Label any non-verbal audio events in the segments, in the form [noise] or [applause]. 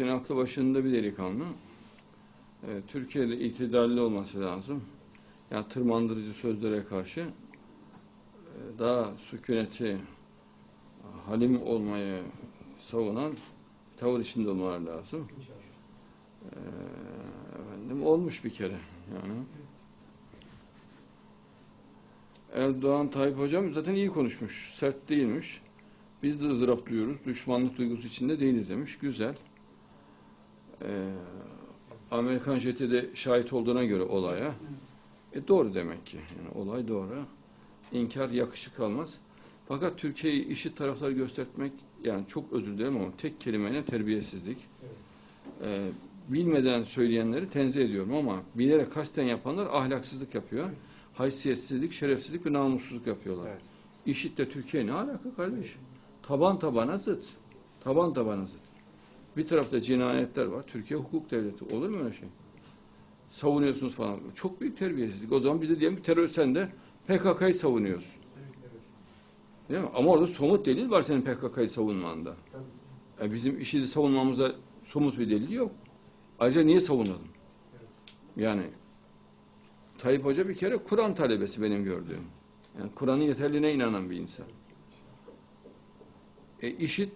Putin aklı başında bir delikanlı. E, Türkiye'de itidalli olması lazım. Yani tırmandırıcı sözlere karşı e, daha sükuneti, halim olmayı savunan tavır içinde olmaları lazım. E, efendim olmuş bir kere yani. Erdoğan Tayyip Hocam zaten iyi konuşmuş, sert değilmiş. Biz de ızdırap duyuyoruz, düşmanlık duygusu içinde değiliz demiş. Güzel. Ee, Amerikan jeti de şahit olduğuna göre olaya. E doğru demek ki. Yani olay doğru. İnkar yakışık almaz. Fakat Türkiye'yi işit tarafları göstermek yani çok özür dilerim ama tek kelimeyle terbiyesizlik. Ee, bilmeden söyleyenleri tenzih ediyorum ama bilerek kasten yapanlar ahlaksızlık yapıyor. Haysiyetsizlik, şerefsizlik ve namussuzluk yapıyorlar. Evet. İşitle Türkiye ne alaka kardeşim? Taban tabana zıt. Taban tabana zıt. Bir tarafta cinayetler var. Türkiye hukuk devleti. Olur mu öyle şey? Savunuyorsunuz falan. Çok büyük terbiyesizlik. O zaman biz de diyelim ki terör sen de PKK'yı savunuyorsun. Değil mi? Ama orada somut delil var senin PKK'yı savunmanda. E bizim işi de savunmamızda somut bir delil yok. Ayrıca niye savunalım? Yani Tayyip Hoca bir kere Kur'an talebesi benim gördüğüm. Yani Kur'an'ın yeterliğine inanan bir insan. E, işit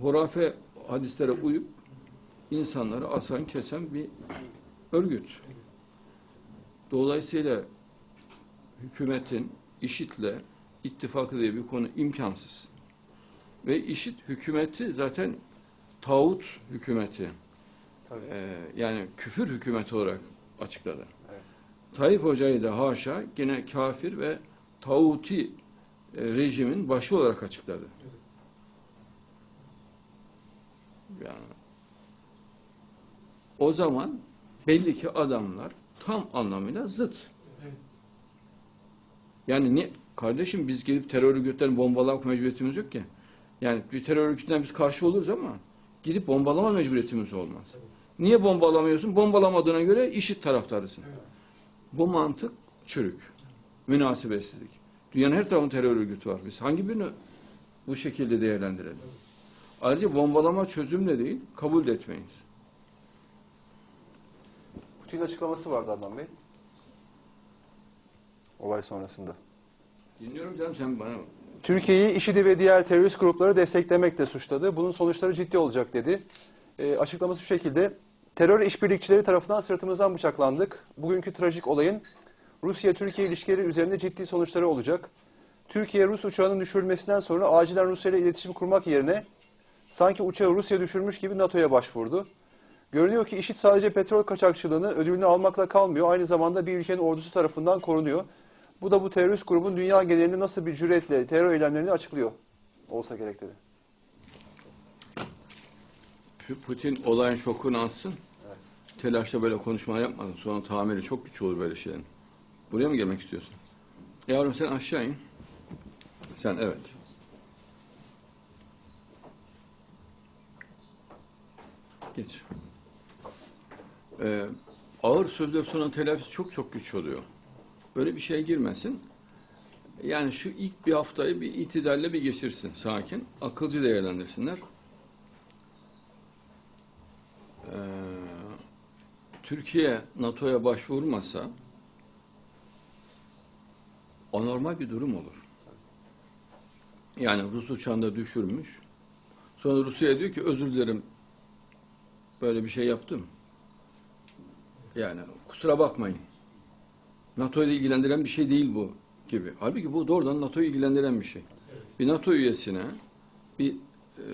hurafe hadislere uyup insanları asan kesen bir örgüt. Dolayısıyla hükümetin işitle ittifakı diye bir konu imkansız. Ve işit hükümeti zaten tağut hükümeti. Tabii. Ee, yani küfür hükümeti olarak açıkladı. Evet. Tayyip Hoca'yı da haşa yine kafir ve tağuti e, rejimin başı olarak açıkladı. Yani o zaman belli ki adamlar tam anlamıyla zıt. Yani ne kardeşim biz gelip terör örgütlerini bombalamak mecburiyetimiz yok ki. Yani bir terör örgütüne biz karşı oluruz ama gidip bombalama mecburiyetimiz olmaz. Niye bombalamıyorsun? Bombalamadığına göre işit taraftarısın. Bu mantık çürük. Münasebetsizlik. Dünyanın her tarafında terör örgütü var. Biz hangi birini bu şekilde değerlendirelim? Ayrıca bombalama çözüm de değil, kabul de etmeyiz. Putin'in açıklaması vardı Adnan Bey. Olay sonrasında. Dinliyorum canım sen bana. Türkiye'yi IŞİD'i ve diğer terörist grupları desteklemekle suçladı. Bunun sonuçları ciddi olacak dedi. E, açıklaması şu şekilde. Terör işbirlikçileri tarafından sırtımızdan bıçaklandık. Bugünkü trajik olayın Rusya-Türkiye ilişkileri üzerinde ciddi sonuçları olacak. Türkiye Rus uçağının düşürülmesinden sonra acilen Rusya ile iletişim kurmak yerine sanki uçağı Rusya düşürmüş gibi NATO'ya başvurdu. Görünüyor ki IŞİD sadece petrol kaçakçılığını ödülünü almakla kalmıyor. Aynı zamanda bir ülkenin ordusu tarafından korunuyor. Bu da bu terörist grubun dünya genelinde nasıl bir cüretle terör eylemlerini açıklıyor. Olsa gerek dedi. Putin olayın şokunu alsın. Telaşla böyle konuşma yapmasın. Sonra tamiri çok güç olur böyle şeylerin. Buraya mı gelmek istiyorsun? Yavrum sen aşağı in. Sen evet. Geç. Ee, ağır sözler sonra telafisi çok çok güç oluyor. Böyle bir şeye girmesin. Yani şu ilk bir haftayı bir itidalle bir geçirsin. Sakin. Akılcı değerlendirsinler. Ee, Türkiye NATO'ya başvurmasa anormal bir durum olur. Yani Rus uçağında düşürmüş. Sonra Rusya'ya diyor ki özür dilerim böyle bir şey yaptım. Yani kusura bakmayın. NATO ile ilgilendiren bir şey değil bu gibi. Halbuki bu doğrudan NATO'yu ilgilendiren bir şey. Bir NATO üyesine bir e,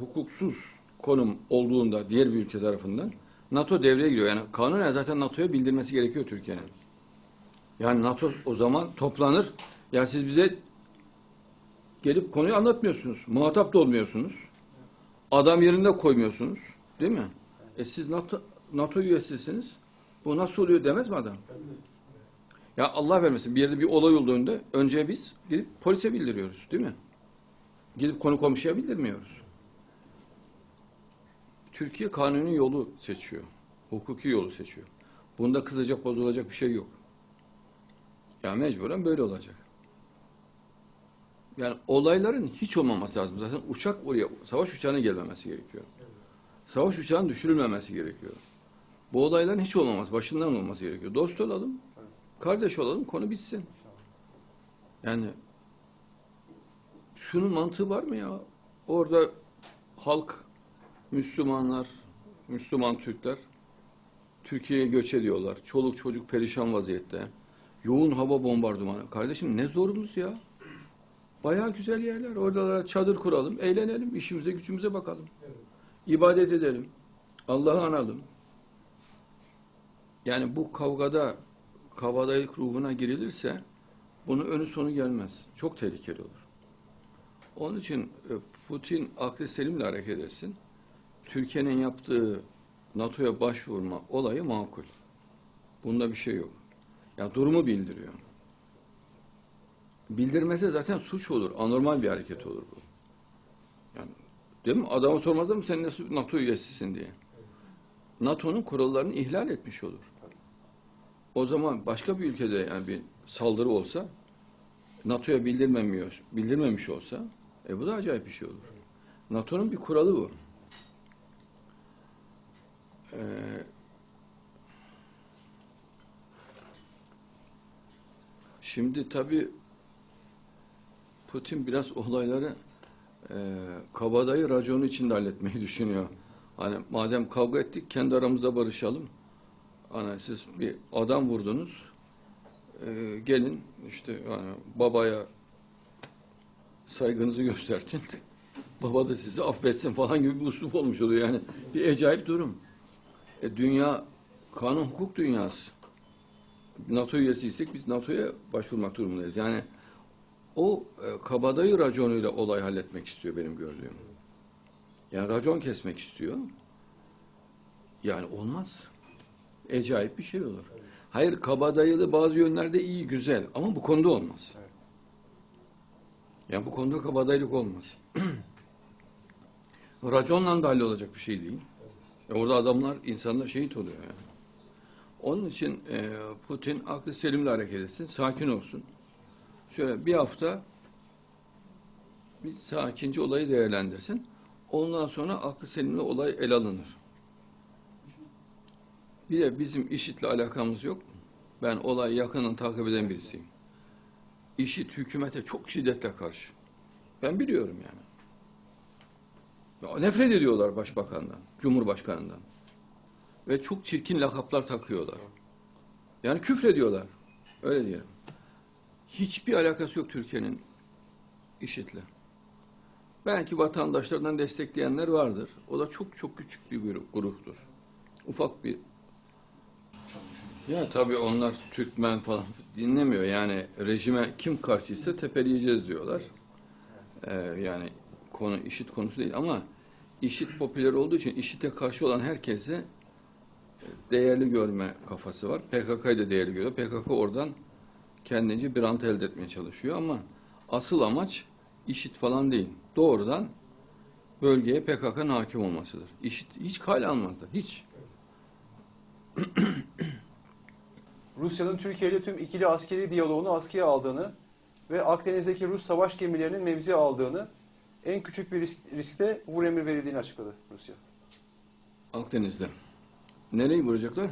hukuksuz konum olduğunda diğer bir ülke tarafından NATO devreye giriyor. Yani kanunen zaten NATO'ya bildirmesi gerekiyor Türkiye'nin. Yani NATO o zaman toplanır. Ya siz bize gelip konuyu anlatmıyorsunuz. Muhatap da olmuyorsunuz. Adam yerinde koymuyorsunuz. Değil mi? E siz NATO, NATO üyesisiniz. Bu nasıl oluyor demez mi adam? Ya Allah vermesin bir yerde bir olay olduğunda önce biz gidip polise bildiriyoruz. Değil mi? Gidip konu komşuya bildirmiyoruz. Türkiye kanuni yolu seçiyor. Hukuki yolu seçiyor. Bunda kızacak, bozulacak bir şey yok. Ya mecburen böyle olacak. Yani olayların hiç olmaması lazım. Zaten uçak oraya, savaş uçağının gelmemesi gerekiyor. Savaş uçağının düşürülmemesi gerekiyor. Bu olayların hiç olmaması, başından olması gerekiyor. Dost olalım, kardeş olalım, konu bitsin. Yani şunun mantığı var mı ya? Orada halk, Müslümanlar, Müslüman Türkler Türkiye'ye göç ediyorlar. Çoluk çocuk perişan vaziyette. Yoğun hava bombardımanı. Kardeşim ne zorumuz ya? Bayağı güzel yerler. Oralara çadır kuralım, eğlenelim, işimize gücümüze bakalım. İbadet edelim. Allah'ı analım. Yani bu kavgada kavadayılık ruhuna girilirse bunun önü sonu gelmez. Çok tehlikeli olur. Onun için e, Putin aklı selimle hareket etsin. Türkiye'nin yaptığı NATO'ya başvurma olayı makul. Bunda bir şey yok. Ya durumu bildiriyor. Bildirmese zaten suç olur. Anormal bir hareket olur bu. Yani değil mi? Adama sormazlar mı sen nasıl NATO üyesisin diye. NATO'nun kurallarını ihlal etmiş olur. O zaman başka bir ülkede yani bir saldırı olsa NATO'ya bildirmemiyor, bildirmemiş olsa e bu da acayip bir şey olur. NATO'nun bir kuralı bu. Ee, şimdi tabii Putin biraz olayları e, kabadayı raconu içinde halletmeyi düşünüyor. Hani madem kavga ettik kendi aramızda barışalım. Hani siz bir adam vurdunuz. e, gelin işte yani babaya saygınızı göstertin. [laughs] Baba da sizi affetsin falan gibi bir uslup olmuş oluyor yani. Bir acayip durum. E, dünya kanun hukuk dünyası. NATO üyesiysek biz NATO'ya başvurmak durumundayız. Yani o e, kabadayı raconuyla olay halletmek istiyor benim gördüğüm. Yani racon kesmek istiyor. Yani olmaz. Acayip bir şey olur. Hayır kabadayılı bazı yönlerde iyi güzel ama bu konuda olmaz. Yani bu konuda kabadayılık olmaz. [clears throat] Raconla da hallolacak bir şey değil. E orada adamlar, insanlar şehit oluyor yani. Onun için e, Putin aklı selimle hareket etsin, sakin olsun. Şöyle bir hafta bir sakince olayı değerlendirsin. Ondan sonra aklı selimle olay ele alınır. Bir de bizim IŞİD'le alakamız yok. Ben olayı yakından takip eden birisiyim. IŞİD hükümete çok şiddetle karşı. Ben biliyorum yani. Ya nefret ediyorlar başbakandan, cumhurbaşkanından. Ve çok çirkin lakaplar takıyorlar. Yani küfrediyorlar. Öyle diyelim. Hiçbir alakası yok Türkiye'nin IŞİD'le. Belki vatandaşlarından destekleyenler vardır. O da çok çok küçük bir grup, gruptur. Ufak bir ya tabii onlar Türkmen falan dinlemiyor. Yani rejime kim karşıysa tepeleyeceğiz diyorlar. Ee, yani konu işit konusu değil ama işit popüler olduğu için işite karşı olan herkese değerli görme kafası var. PKK'yı da değerli görüyor. PKK oradan kendince bir rant elde etmeye çalışıyor ama asıl amaç işit falan değil. Doğrudan bölgeye PKK'nın hakim olmasıdır. İşit hiç kale almazlar. Hiç. [clears throat] Rusya'nın Türkiye ile tüm ikili askeri diyaloğunu askıya aldığını ve Akdeniz'deki Rus savaş gemilerinin mevzi aldığını, en küçük bir risk, riskte vur emir verildiğini açıkladı Rusya. Akdeniz'de. Nereyi vuracaklar?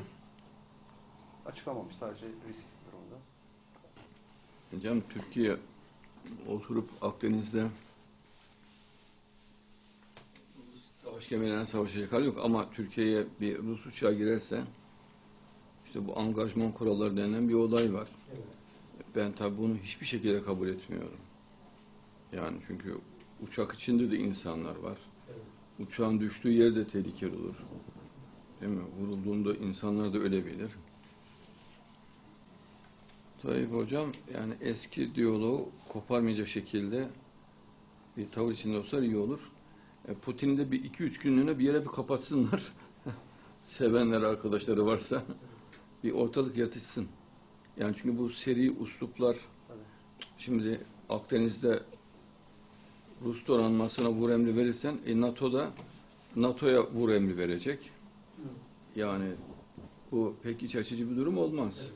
Açıklamamış sadece risk. Hocam Türkiye oturup Akdeniz'de savaş gemilerine savaşacak hali yok ama Türkiye'ye bir Rus uçağı girerse işte bu angajman kuralları denilen bir olay var. Ben tabii bunu hiçbir şekilde kabul etmiyorum. Yani çünkü uçak içinde de insanlar var. Uçağın düştüğü yer de tehlikeli olur. Değil mi? Vurulduğunda insanlar da ölebilir. Tayyip Hocam yani eski diyaloğu koparmayacak şekilde bir tavır içinde olsa iyi olur. E, Putin'i de bir iki üç günlüğüne bir yere bir kapatsınlar. [laughs] Sevenler arkadaşları varsa bir ortalık yatışsın. Yani çünkü bu seri usluplar şimdi Akdeniz'de Rus donanmasına vur emri verirsen e, NATO'da NATO'ya vur emri verecek. Yani bu pek iç açıcı bir durum olmaz.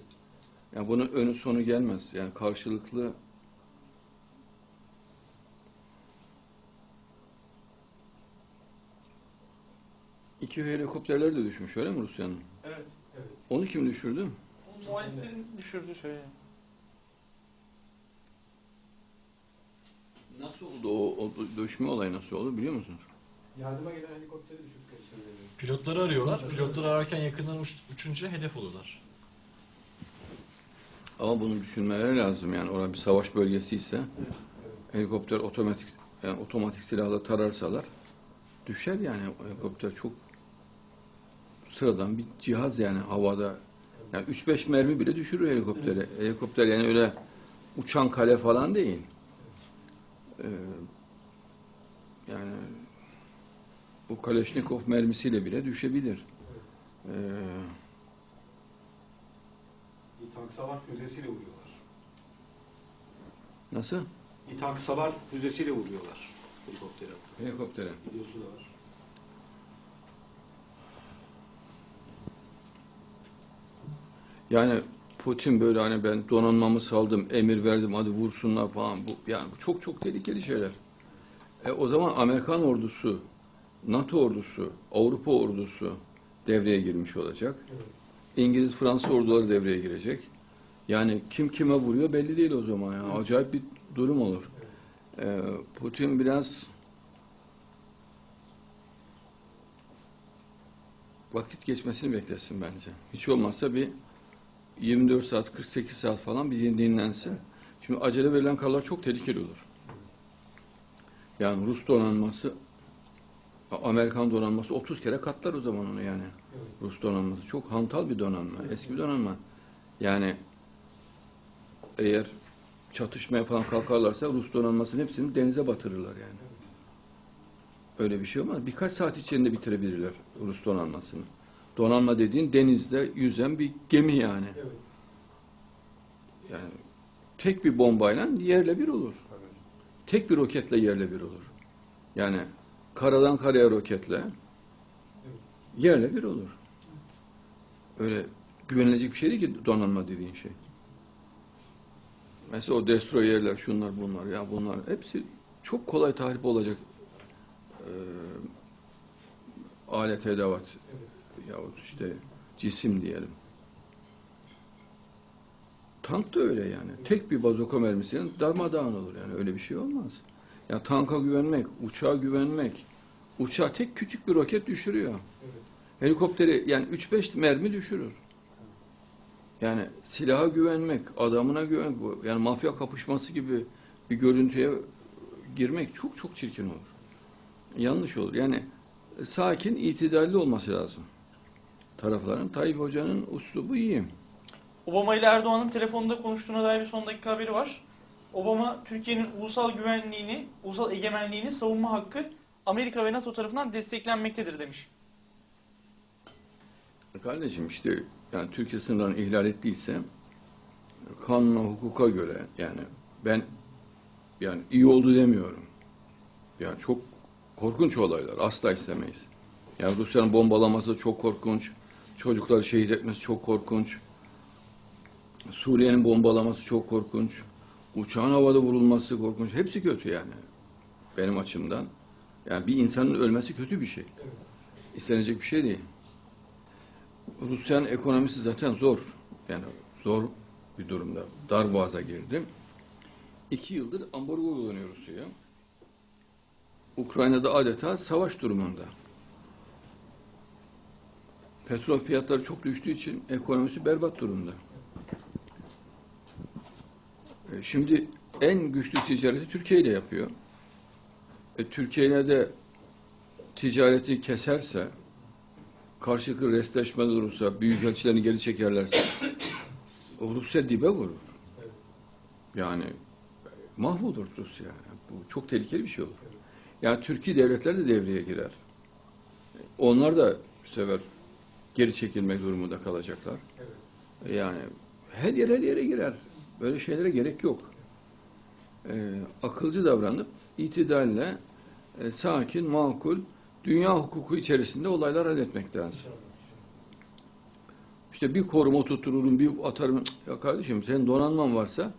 Yani bunun önü sonu gelmez. Yani karşılıklı iki helikopterler de düşmüş öyle mi Rusya'nın? Evet. evet. Onu kim düşürdü? O muhaliflerin düşürdü şöyle. Nasıl oldu o, o döşme olayı nasıl oldu biliyor musunuz? Yardıma gelen helikopteri düşürdü. Pilotları arıyorlar. Pilotları ararken yakından uç, uçunca hedef olurlar. Ama bunu düşünmeleri lazım yani orada bir savaş bölgesi ise helikopter otomatik yani otomatik silahla tararsalar düşer yani helikopter çok sıradan bir cihaz yani havada yani 3-5 mermi bile düşürür helikoptere. Helikopter yani öyle uçan kale falan değil. Ee, yani bu Kaleşnikov mermisiyle bile düşebilir. Ee, Savar füzesiyle vuruyorlar. nasıl? Savar füzesiyle vuruyorlar helikoptere. Helikoptere. Videosu da var. Yani Putin böyle hani ben donanmamı saldım, emir verdim, hadi vursunlar falan. Bu, yani bu çok çok tehlikeli şeyler. E, o zaman Amerikan ordusu, NATO ordusu, Avrupa ordusu devreye girmiş olacak. Evet. İngiliz, Fransız orduları devreye girecek. Yani kim kime vuruyor belli değil o zaman. ya. Acayip bir durum olur. E, Putin biraz vakit geçmesini beklesin bence. Hiç olmazsa bir 24 saat, 48 saat falan bir dinlensin. Şimdi acele verilen kararlar çok tehlikeli olur. Yani Rus donanması, Amerikan donanması 30 kere katlar o zaman onu yani. Evet. Rus donanması çok hantal bir donanma, eski bir donanma. Yani eğer çatışmaya falan kalkarlarsa Rus donanmasının hepsini denize batırırlar yani. Öyle bir şey olmaz. Birkaç saat içinde bitirebilirler Rus donanmasını. Donanma dediğin denizde yüzen bir gemi yani. Evet. Yani tek bir bombayla yerle bir olur. Tek bir roketle yerle bir olur. Yani karadan karaya roketle yerle bir olur. Öyle güvenilecek bir şey değil ki donanma dediğin şey. Mesela o destroyerler, şunlar bunlar ya bunlar hepsi çok kolay tahrip olacak eee alet edevat Evet. yahut işte cisim diyelim. Tank da öyle yani. Tek bir bazoka mermisiyle darmadağın olur yani. Öyle bir şey olmaz. Ya tanka güvenmek, uçağa güvenmek. Uçağı tek küçük bir roket düşürüyor. Evet. Helikopteri yani 3-5 mermi düşürür. Yani silaha güvenmek, adamına güvenmek, yani mafya kapışması gibi bir görüntüye girmek çok çok çirkin olur. Yanlış olur. Yani sakin, itidalli olması lazım. Tarafların. Tayyip Hoca'nın uslubu iyi. Obama ile Erdoğan'ın telefonda konuştuğuna dair bir son dakika haberi var. Obama Türkiye'nin ulusal güvenliğini, ulusal egemenliğini savunma hakkı Amerika ve NATO tarafından desteklenmektedir demiş. Kardeşim işte yani Türkiye sınırlarını ihlal ettiyse kanuna, hukuka göre yani ben yani iyi oldu demiyorum. Yani çok korkunç olaylar. Asla istemeyiz. Yani Rusya'nın bombalaması çok korkunç. Çocukları şehit etmesi çok korkunç. Suriye'nin bombalaması çok korkunç. Uçağın havada vurulması korkunç. Hepsi kötü yani. Benim açımdan. Yani bir insanın ölmesi kötü bir şey. İstenecek bir şey değil. Rusya'nın ekonomisi zaten zor. Yani zor bir durumda. Dar boğaza girdi. İki yıldır ambargo uygulanıyor Rusya'ya. Ukrayna'da adeta savaş durumunda. Petrol fiyatları çok düştüğü için ekonomisi berbat durumda. E, Şimdi en güçlü ticareti Türkiye ile yapıyor. E, Türkiye ile de ticareti keserse, karşılıklı restleşme olursa, büyükelçilerini geri çekerlerse, Rusya dibe vurur. Yani mahvolur Rusya. Bu çok tehlikeli bir şey olur. Yani Türkiye devletler de devreye girer. Onlar da bu sefer geri çekilmek durumunda kalacaklar. Evet. Yani her yer her yere girer. Böyle şeylere gerek yok. Ee, akılcı davranıp itidalle e, sakin, makul, dünya hukuku içerisinde olaylar halletmek lazım. İşte bir koruma tuttururum, bir atarım. Ya kardeşim senin donanman varsa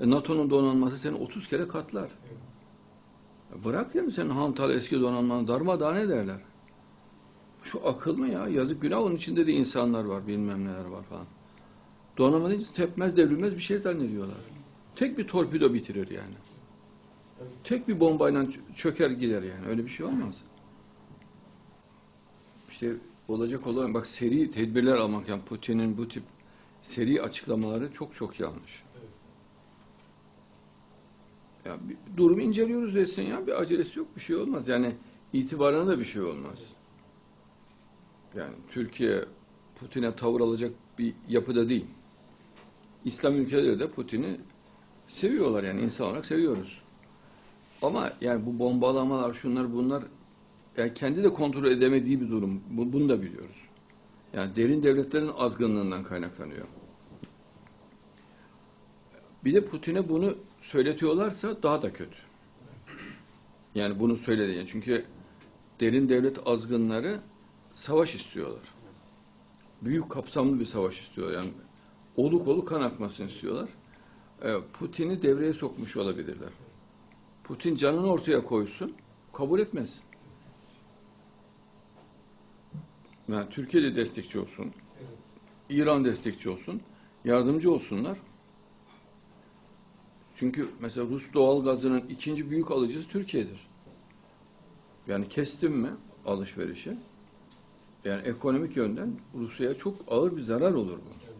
e, NATO'nun donanması seni 30 kere katlar. Evet. Bırak yani senin hantal eski donanmanı darmadağın ederler. Şu akıl mı ya? Yazık günah onun içinde de insanlar var, bilmem neler var falan. Donanmanın hiç tepmez devrilmez bir şey zannediyorlar. Tek bir torpido bitirir yani. Tek bir bombayla çöker gider yani. Öyle bir şey olmaz. İşte olacak olan bak seri tedbirler almak yani Putin'in bu tip seri açıklamaları çok çok yanlış. Ya bir durumu inceliyoruz desin ya bir acelesi yok bir şey olmaz. Yani itibarına da bir şey olmaz. Yani Türkiye Putin'e tavır alacak bir yapıda değil. İslam ülkeleri de Putin'i seviyorlar yani insan olarak seviyoruz. Ama yani bu bombalamalar şunlar bunlar yani kendi de kontrol edemediği bir durum. Bu- Bunu da biliyoruz. Yani derin devletlerin azgınlığından kaynaklanıyor. Bir de Putin'e bunu söyletiyorlarsa daha da kötü. Yani bunu söylediğin. Çünkü derin devlet azgınları savaş istiyorlar. Büyük kapsamlı bir savaş istiyorlar. Yani oluk oluk kan akmasını istiyorlar. Ee, Putin'i devreye sokmuş olabilirler. Putin canını ortaya koysun, kabul etmez. Yani Türkiye de destekçi olsun, İran destekçi olsun, yardımcı olsunlar. Çünkü mesela Rus doğal gazının ikinci büyük alıcısı Türkiye'dir. Yani kestim mi alışverişi, yani ekonomik yönden Rusya'ya çok ağır bir zarar olur bu.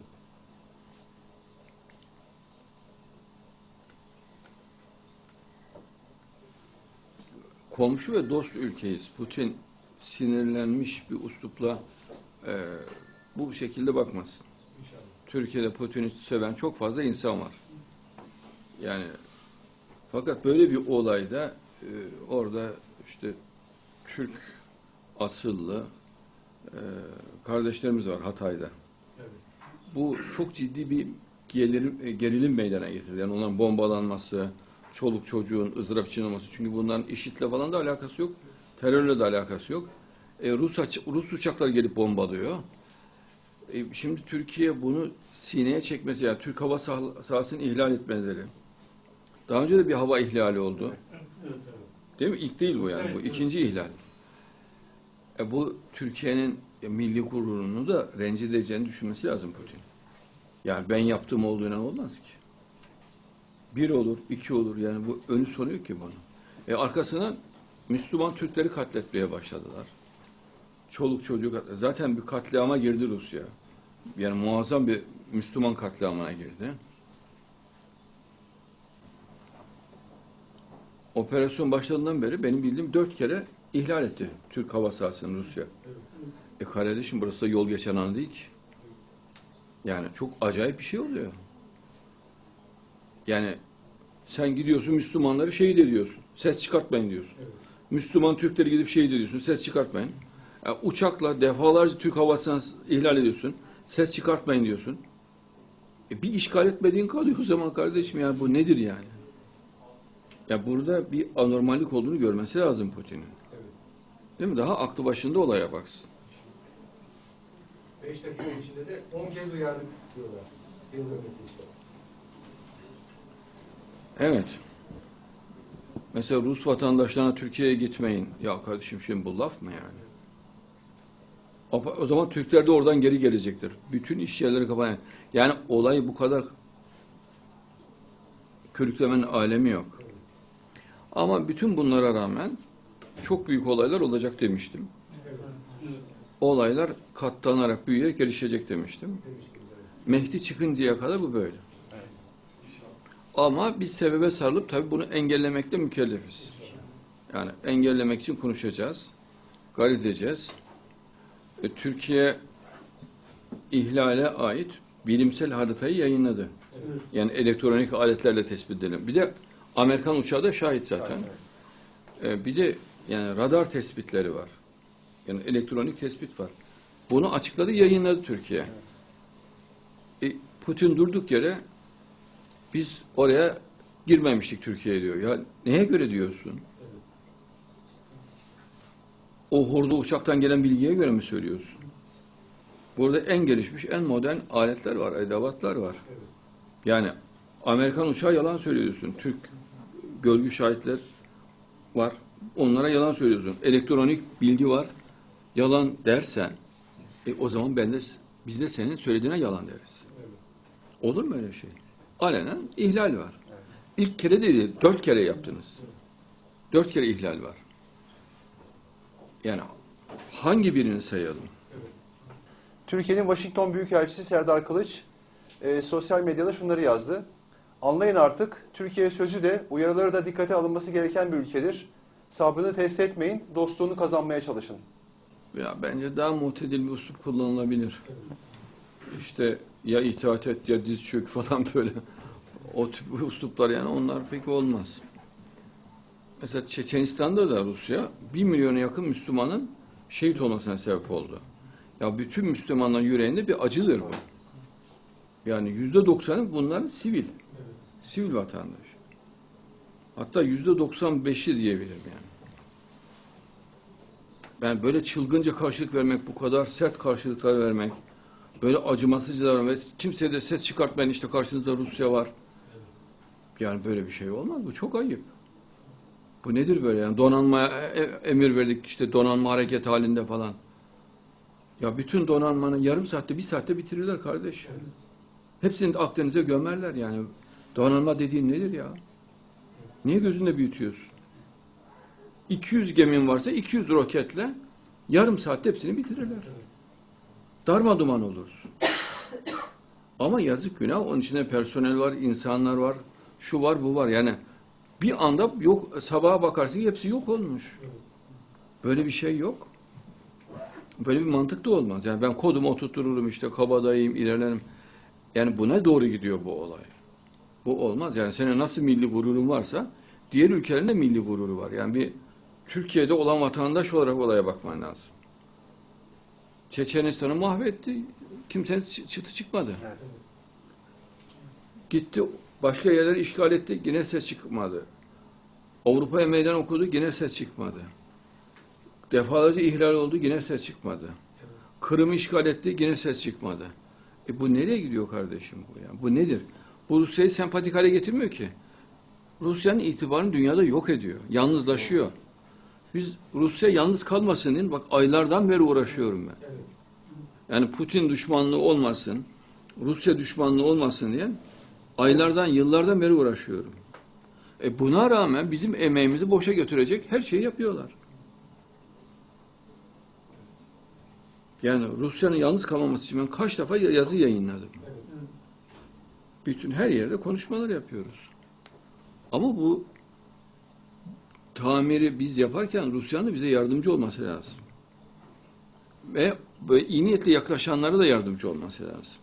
Komşu ve dost ülkeyiz. Putin sinirlenmiş bir uslupla e, bu şekilde bakmasın. Türkiye'de Putin'i seven çok fazla insan var. Yani fakat böyle bir olayda e, orada işte Türk asıllı e, kardeşlerimiz var Hatay'da. Bu çok ciddi bir gerilim, e, gerilim meydana getirdi. Yani onların bombalanması, çoluk çocuğun ızdırap içinde olması. Çünkü bunların IŞİD'le falan da alakası yok. Terörle de alakası yok. E, Rus, Rus uçaklar gelip bombalıyor. E, şimdi Türkiye bunu sineye çekmesi, yani Türk hava sah- sahasını ihlal etmeleri. Daha önce de bir hava ihlali oldu. Değil mi? İlk değil bu yani. Bu ikinci ihlal. E, bu Türkiye'nin e, milli gururunu da rencide edeceğini düşünmesi lazım Putin. Yani ben yaptığım olduğuna olmaz ki. Bir olur, iki olur. Yani bu önü sonu yok ki bunun. E arkasından Müslüman Türkleri katletmeye başladılar. Çoluk çocuk zaten bir katliama girdi Rusya. Yani muazzam bir Müslüman katliamına girdi. Operasyon başladığından beri benim bildiğim dört kere ihlal etti Türk hava sahasını Rusya. E kardeşim burası da yol geçen an değil ki. Yani çok acayip bir şey oluyor. Yani sen gidiyorsun Müslümanları şehit ediyorsun. Ses çıkartmayın diyorsun. Müslüman Türkleri gidip şehit ediyorsun. Ses çıkartmayın. Ya uçakla defalarca Türk havasını ihlal ediyorsun. Ses çıkartmayın diyorsun. E bir işgal etmediğin kalıyor o zaman kardeşim ya bu nedir yani? Ya burada bir anormallik olduğunu görmesi lazım Putin'in. Değil mi? Daha aklı başında olaya baksın. 5 dakika içinde de 10 kez uyardık diyorlar. Yıldırım işte. Evet. Mesela Rus vatandaşlarına Türkiye'ye gitmeyin. Ya kardeşim şimdi bu laf mı yani? O, zaman Türkler de oradan geri gelecektir. Bütün iş yerleri kapanan. Yani olay bu kadar körüklemenin alemi yok. Ama bütün bunlara rağmen çok büyük olaylar olacak demiştim. Olaylar katlanarak büyüyerek gelişecek demiştim. Mehdi çıkıncaya kadar bu böyle. Ama biz sebebe sarılıp tabii bunu engellemekle mükellefiz. Yani engellemek için konuşacağız, gayret edeceğiz. E, Türkiye ihlale ait bilimsel haritayı yayınladı. Yani elektronik aletlerle tespit edelim. Bir de Amerikan uçağı da şahit zaten. E, bir de yani radar tespitleri var. Yani elektronik tespit var. Bunu açıkladı, yayınladı Türkiye. E, Putin durduk yere biz oraya girmemiştik Türkiye diyor. Ya neye göre diyorsun? O hurda uçaktan gelen bilgiye göre mi söylüyorsun? Burada en gelişmiş, en modern aletler var, edevatlar var. Yani Amerikan uçağı yalan söylüyorsun. Türk görgü şahitler var. Onlara yalan söylüyorsun. Elektronik bilgi var. yalan dersen e, o zaman ben de biz de senin söylediğine yalan deriz. Olur mu öyle şey? Alenen ihlal var. İlk kere değil, dört kere yaptınız. Dört kere ihlal var. Yani hangi birini sayalım? Türkiye'nin Washington Büyükelçisi Serdar Kılıç e, sosyal medyada şunları yazdı. Anlayın artık Türkiye sözü de uyarıları da dikkate alınması gereken bir ülkedir. Sabrını test etmeyin, dostluğunu kazanmaya çalışın. Ya bence daha muhtedil bir üslup kullanılabilir. İşte ya itaat et ya diz çök falan [laughs] böyle. O tip üsluplar yani onlar pek olmaz. Mesela Çeçenistan'da da Rusya bir milyona yakın Müslümanın şehit olmasına sebep oldu. Ya bütün Müslümanların yüreğinde bir acıdır bu. Yani yüzde doksanı bunların sivil. Sivil vatandaş. Hatta yüzde doksan beşi diyebilirim yani. Yani böyle çılgınca karşılık vermek, bu kadar sert karşılıklar vermek, böyle acımasızca davranmak, kimseye de ses çıkartmayın işte karşınızda Rusya var. Yani böyle bir şey olmaz. Bu çok ayıp. Bu nedir böyle yani donanmaya e- emir verdik işte donanma hareket halinde falan. Ya bütün donanmanın yarım saatte bir saatte bitirirler kardeş. Hepsini de Akdeniz'e gömerler yani. Donanma dediğin nedir ya? Niye gözünde büyütüyorsun? 200 gemin varsa 200 roketle yarım saatte hepsini bitirirler. Darma duman olursun. Ama yazık günah onun içinde personel var, insanlar var, şu var, bu var. Yani bir anda yok sabaha bakarsın hepsi yok olmuş. Böyle bir şey yok. Böyle bir mantık da olmaz. Yani ben kodumu oturturum işte kabadayım, ilerlerim. Yani buna doğru gidiyor bu olay. Bu olmaz. Yani senin nasıl milli gururun varsa diğer ülkelerin de milli gururu var. Yani bir Türkiye'de olan vatandaş olarak olaya bakman lazım. Çeçenistan'ı mahvetti. Kimsenin çı- çıtı çıkmadı. Gitti başka yerleri işgal etti. Yine ses çıkmadı. Avrupa'ya meydan okudu. Yine ses çıkmadı. Defalarca ihlal oldu. Yine ses çıkmadı. Kırım'ı işgal etti. Yine ses çıkmadı. E bu nereye gidiyor kardeşim bu ya? Bu nedir? Bu Rusya'yı sempatik hale getirmiyor ki. Rusya'nın itibarını dünyada yok ediyor. Yalnızlaşıyor. Biz Rusya yalnız kalmasın diye bak aylardan beri uğraşıyorum ben. Yani Putin düşmanlığı olmasın, Rusya düşmanlığı olmasın diye aylardan, yıllardan beri uğraşıyorum. E buna rağmen bizim emeğimizi boşa götürecek her şeyi yapıyorlar. Yani Rusya'nın yalnız kalmaması için ben kaç defa yazı yayınladım. Bütün her yerde konuşmalar yapıyoruz. Ama bu tamiri biz yaparken Rusya'nın da bize yardımcı olması lazım. Ve böyle iyi niyetli yaklaşanlara da yardımcı olması lazım.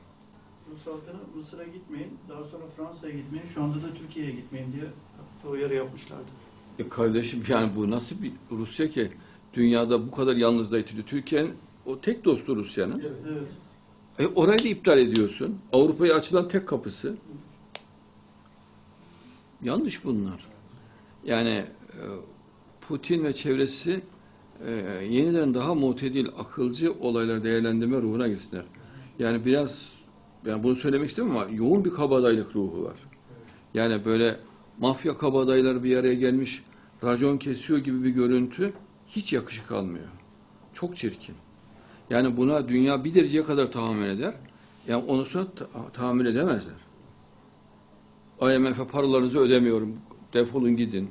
Rus halkına Mısır'a gitmeyin, daha sonra Fransa'ya gitmeyin, şu anda da Türkiye'ye gitmeyin diye uyarı yapmışlardı. E kardeşim yani bu nasıl bir Rusya ki dünyada bu kadar yalnızlığa itildi. Türkiye'nin o tek dostu Rusya'nın. Evet. E orayı da iptal ediyorsun. Avrupa'ya açılan tek kapısı. Yanlış bunlar. Yani Putin ve çevresi e, yeniden daha mutedil, akılcı olayları değerlendirme ruhuna girsinler. Yani biraz, yani bunu söylemek istemiyorum ama yoğun bir kabadayılık ruhu var. Yani böyle mafya kabadayıları bir araya gelmiş, racon kesiyor gibi bir görüntü hiç yakışık almıyor. Çok çirkin. Yani buna dünya bir dereceye kadar tahammül eder. Yani onu sonra ta- tahammül edemezler. IMF'e paralarınızı ödemiyorum. Defolun gidin.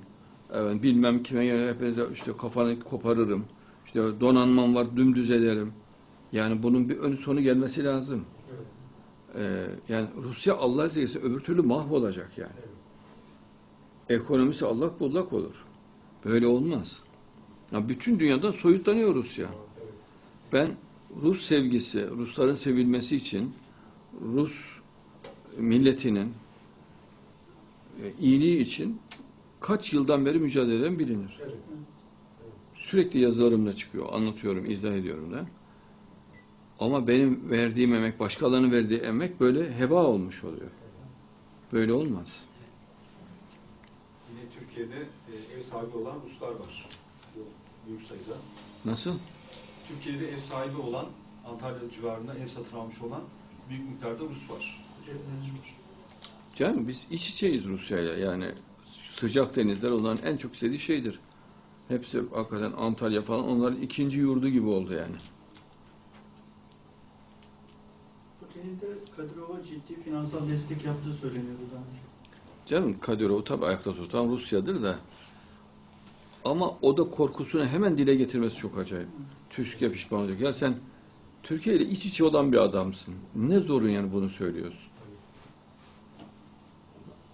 Evet, bilmem kime hepinize işte kafanı koparırım. İşte donanmam var dümdüz ederim. Yani bunun bir ön sonu gelmesi lazım. Ee, yani Rusya Allah sevgisi öbür türlü mahvolacak yani. Ekonomisi allak bullak olur. Böyle olmaz. Ya bütün dünyadan soyutlanıyor Rusya. Ben Rus sevgisi, Rusların sevilmesi için Rus milletinin e, iyiliği için kaç yıldan beri mücadele eden bilinir. Sürekli yazılarımda çıkıyor, anlatıyorum, izah ediyorum da. Ama benim verdiğim emek, başkalarının verdiği emek böyle heba olmuş oluyor. Böyle olmaz. Yine Türkiye'de e, ev sahibi olan Ruslar var. Büyük sayıda. Nasıl? Türkiye'de ev sahibi olan, Antalya civarında ev satın almış olan büyük miktarda Rus var. Canım biz iç içeyiz Rusya'yla. Yani sıcak denizler olan en çok istediği şeydir. Hepsi hakikaten Antalya falan onların ikinci yurdu gibi oldu yani. Putin'in de Kadirov'a ciddi finansal destek yaptığı söyleniyordu daha önce. Canım Kadyrov tabi ayakta tutan Rusya'dır da ama o da korkusunu hemen dile getirmesi çok acayip. Türkiye pişman olacak. Ya sen Türkiye ile iç içe olan bir adamsın. Ne zorun yani bunu söylüyorsun.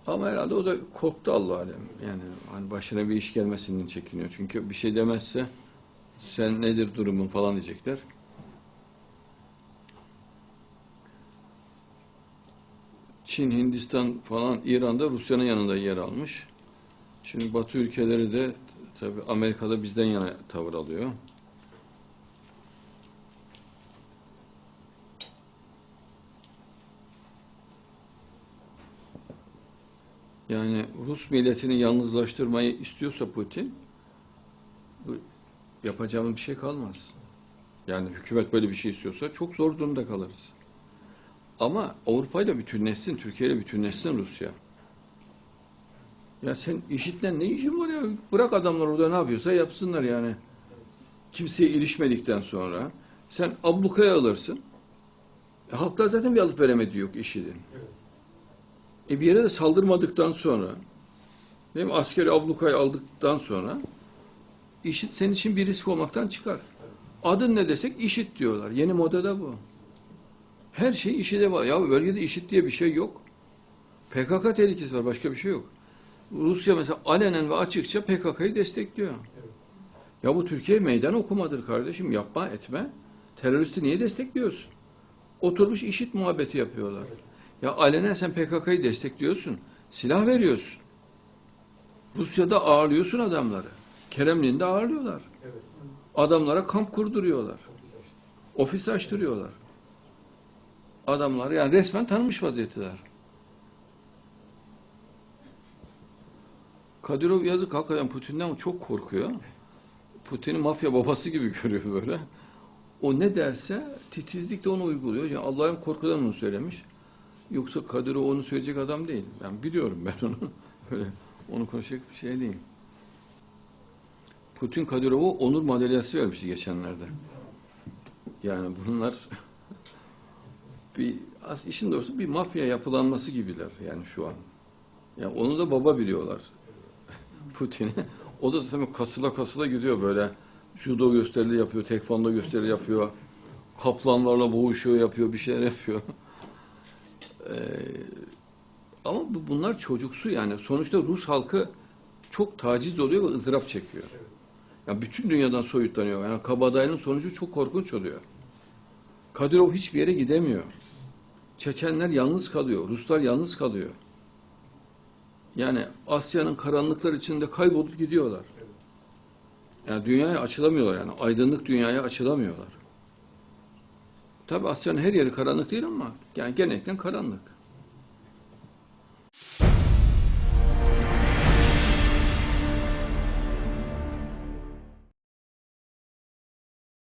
Ama herhalde o da korktu Allah alem. Yani hani başına bir iş gelmesinden çekiniyor. Çünkü bir şey demezse sen nedir durumun falan diyecekler. Çin, Hindistan falan İran'da Rusya'nın yanında yer almış. Şimdi Batı ülkeleri de tabi Amerika'da bizden yana tavır alıyor. Yani Rus milletini yalnızlaştırmayı istiyorsa Putin yapacağımız bir şey kalmaz. Yani hükümet böyle bir şey istiyorsa çok zor durumda kalırız. Ama Avrupa ile bütünleşsin, Türkiye ile bütünleşsin Rusya. Ya sen IŞİD'le ne işin var ya? Bırak adamlar orada ne yapıyorsa yapsınlar yani. Kimseye ilişmedikten sonra sen ablukaya alırsın. E, halklar zaten bir alıp veremediği yok IŞİD'in. E bir yere de saldırmadıktan sonra değil mi? Askeri ablukayı aldıktan sonra IŞİD senin için bir risk olmaktan çıkar. Adın ne desek IŞİD diyorlar. Yeni moda da bu. Her şey IŞİD'e var. Ya bölgede IŞİD diye bir şey yok. PKK tehlikesi var. Başka bir şey yok. Rusya mesela alenen ve açıkça PKK'yı destekliyor. Ya bu Türkiye meydan okumadır kardeşim. Yapma etme. Teröristi niye destekliyorsun? Oturmuş IŞİD muhabbeti yapıyorlar. Ya alenen sen PKK'yı destekliyorsun. Silah veriyorsun. Rusya'da ağırlıyorsun adamları. Kremlin'de ağırlıyorlar. Evet. Adamlara kamp kurduruyorlar. Ofis açtırıyorlar. Adamlar yani resmen tanımış vaziyetteler. Kadyrov yazık hakikaten Putin'den çok korkuyor. Putin'i mafya babası gibi görüyor böyle. O ne derse titizlikle onu uyguluyor. Yani Allah'ın korkudan onu söylemiş. Yoksa Kadyrov onu söyleyecek adam değil. Ben biliyorum ben onu. [laughs] Öyle onu konuşacak bir şey değil. Putin Kadyrov'a onur madalyası vermişti geçenlerde. Yani bunlar [laughs] bir az işin doğrusu bir mafya yapılanması gibiler yani şu an. Yani onu da baba biliyorlar. [laughs] Putin'i. O da tabii kasıla kasıla gidiyor böyle. Judo gösterileri yapıyor, tekvando gösterileri yapıyor. Kaplanlarla boğuşuyor, yapıyor, bir şeyler yapıyor. Ee, ama bu, bunlar çocuksu yani. Sonuçta Rus halkı çok taciz oluyor ve ızdırap çekiyor. Yani bütün dünyadan soyutlanıyor. Yani kabadayının sonucu çok korkunç oluyor. Kadyrov hiçbir yere gidemiyor. Çeçenler yalnız kalıyor. Ruslar yalnız kalıyor. Yani Asya'nın karanlıklar içinde kaybolup gidiyorlar. Yani dünyaya açılamıyorlar yani. Aydınlık dünyaya açılamıyorlar. Tabi Asya'nın her yeri karanlık değil ama yani genellikle karanlık.